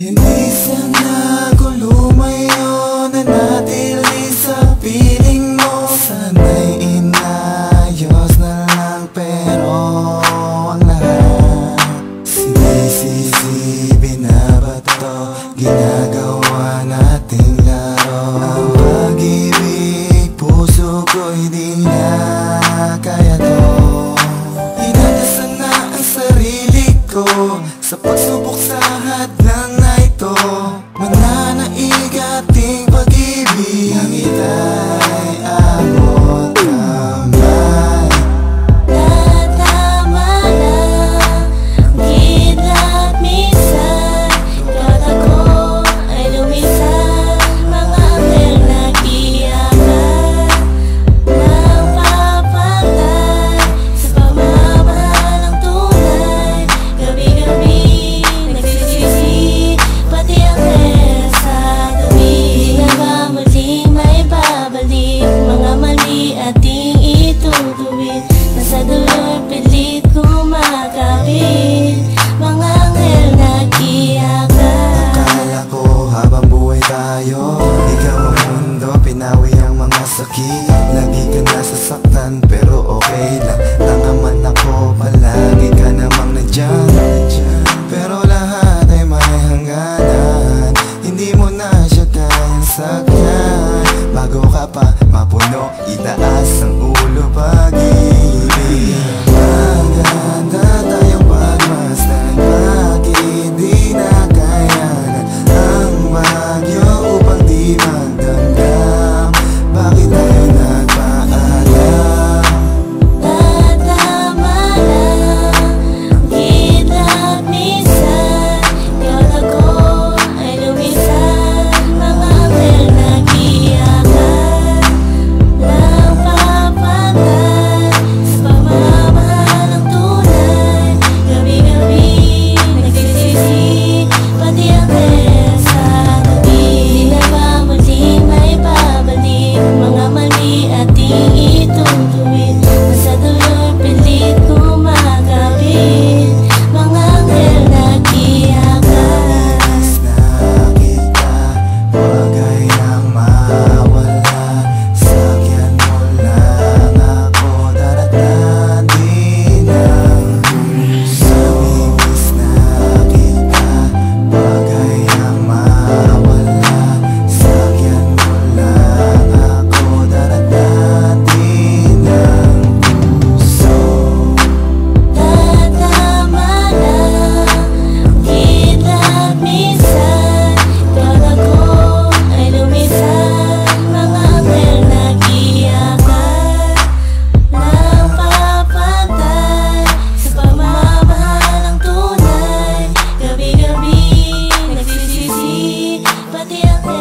Inisang nagulo ngayon na natili sa piling mo. Sana'y inayos na lang pero ang lahat Sinisisi, binabato, ginagawa laro. Ang pag-ibig, puso ko hindi kaya to. Inadasan na ang sarili ko sa pagsubok sa lahat pa mapuno Itaas ang ulo pag-ibig. the other